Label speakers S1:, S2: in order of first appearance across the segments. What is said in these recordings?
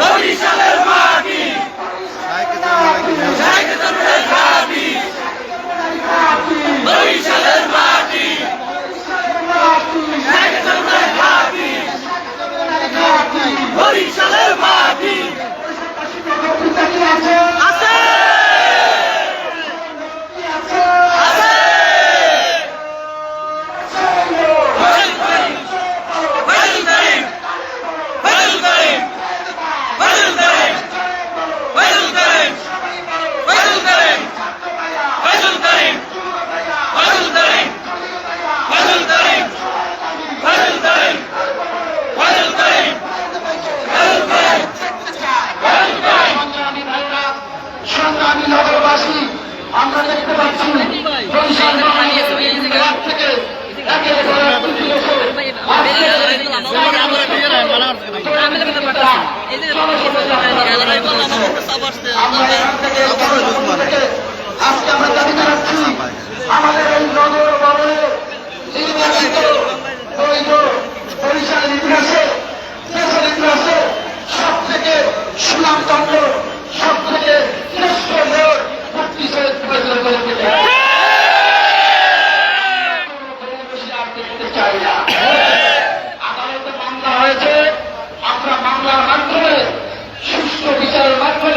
S1: বরিশালে আজকে আমরা দাবি জানাচ্ছি আমাদের এই নগর ভবনে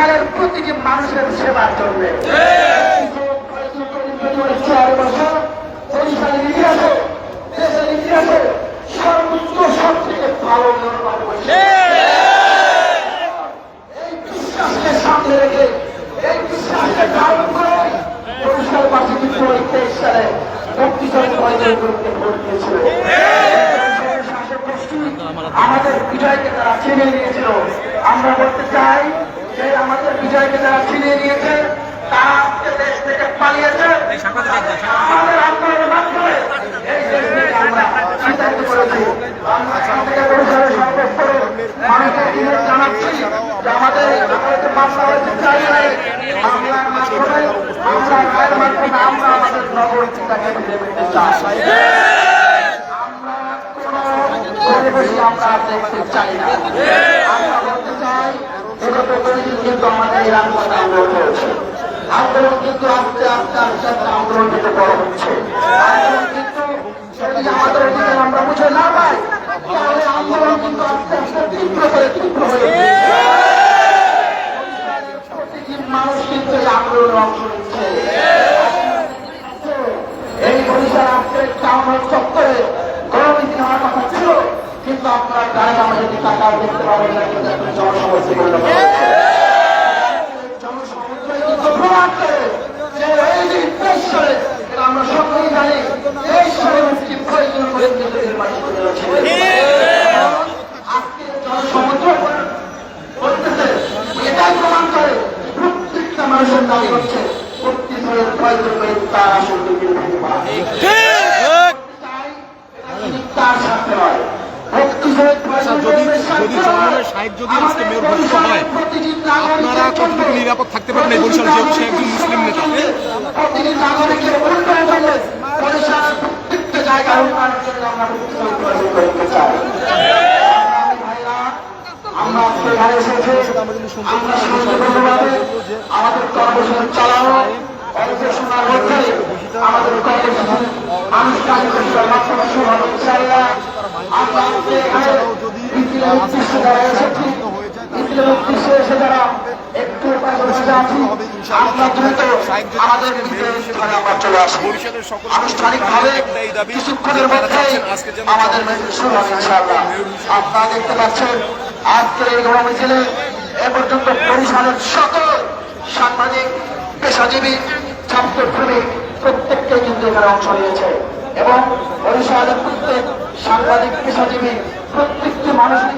S1: বরিশালের প্রতিটি মানুষের সেবার জন্য। দেশের ইতিহাসে সর্বোচ্চ সব থেকে ভালো নির্বাচন করেছে এই! বিশ্বাসকে সামনে রেখে এই বিশ্বাসকে ধারণ করে বরিশালবাসী কিন্তু ওই তেইশ সালে মুক্তিযুদ্ধ ময়দানে করতে ভোট দিয়েছিল। আমাদের বিজয়কে তারা ছিনিয়ে নিয়েছিল। আমরা বলতে চাই যে আমাদের বিজয়কে তারা ছিনিয়ে নিয়েছে তারা আজকে দেশ থেকে পালিয়েছে। আমাদের আন্দোলনের মাধ্যমে এই দেশ থেকে আমরা সিদ্ধান্ত করেছি। আমরা এখান থেকে বরিশালের সর্বোচ্চ মানুষের দিনে জানাচ্ছি যে আমাদের মামলা হয়েছে চাই নাই মামলার মাধ্যমে আমরা রায়ের মাধ্যমে আমরা আমাদের নগর চিন্তাকে ফিরে পেতে চাই। আমরা কোনো পরিবেশে আমরা দেখতে চাই না। কয়েকদিন কিন্তু আমাদের এই আন্দোলন হয়েছে আন্দোলন কিন্তু আস্তে আস্তে আস্তে আস্তে আন্দোলন কিন্তু বড় হচ্ছে আন্দোলন কিন্তু যদি আমাদের আমরা বুঝে না পাই তাহলে আন্দোলন কিন্তু আস্তে আস্তে তীব্র করে, তীব্র হয়ে উঠবে। প্রতিটি মানুষ কিন্তু এই আন্দোলনে অংশ নিচ্ছে এই বরিশাল আজকে টাউন হল চত্বরে গণমিছিল হওয়ার কথা ছিল কিন্তু আপনারা গাড়ি আমাদের টাকা দেখতে পাবেন না কিন্তু এখন জনসমস্যা ধরনের সাহায্য দিয়ে আজকে
S2: মেয়র ঘোষিত হয় আপনারা কতটুকু নিরাপদ থাকতে পারেন এই বরিশাল যেহেতু সে একজন মুসলিম নেতা
S1: আমাদের কর্মসূচি চালানো আমাদের কর্মসূচি আনুষ্ঠানিক একটু আমরা দ্রুত আমাদের আমরা মিছিল আপনারা দেখতে পাচ্ছেন আজকের এই গণমিছিলে এ পর্যন্ত বরিশালের সকল সাংবাদিক পেশাজীবী ছাত্র শ্রমিক প্রত্যেককে কিন্তু এখানে অংশ নিয়েছে এবং বরিশালের প্রত্যেক সাংবাদিক, পেশাজীবী প্রত্যেকটি মানুষকে